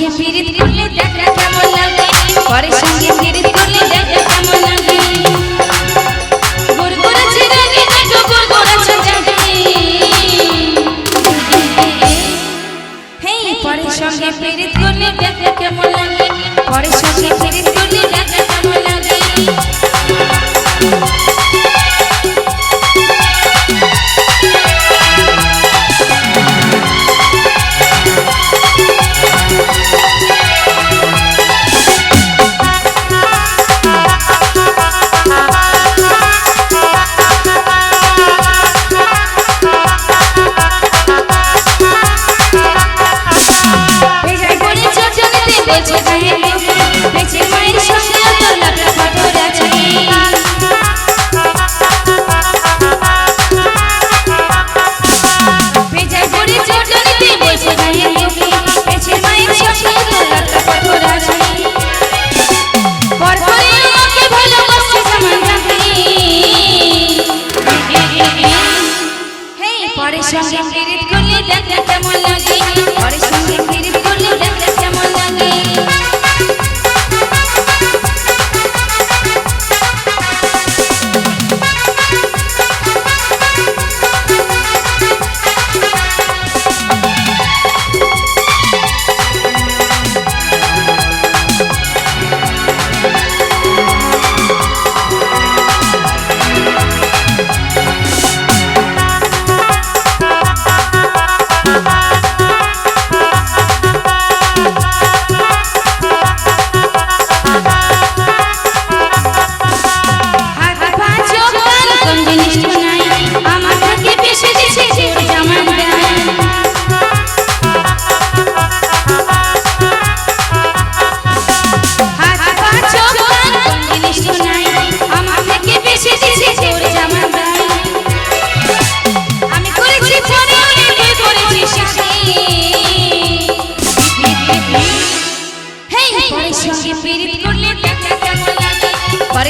সঙ্গে পিরিত করলে দেখা কেমন লাগে। পরের সঙ্গে পিরিত করলে দেখা বুঝবে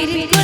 Let it go.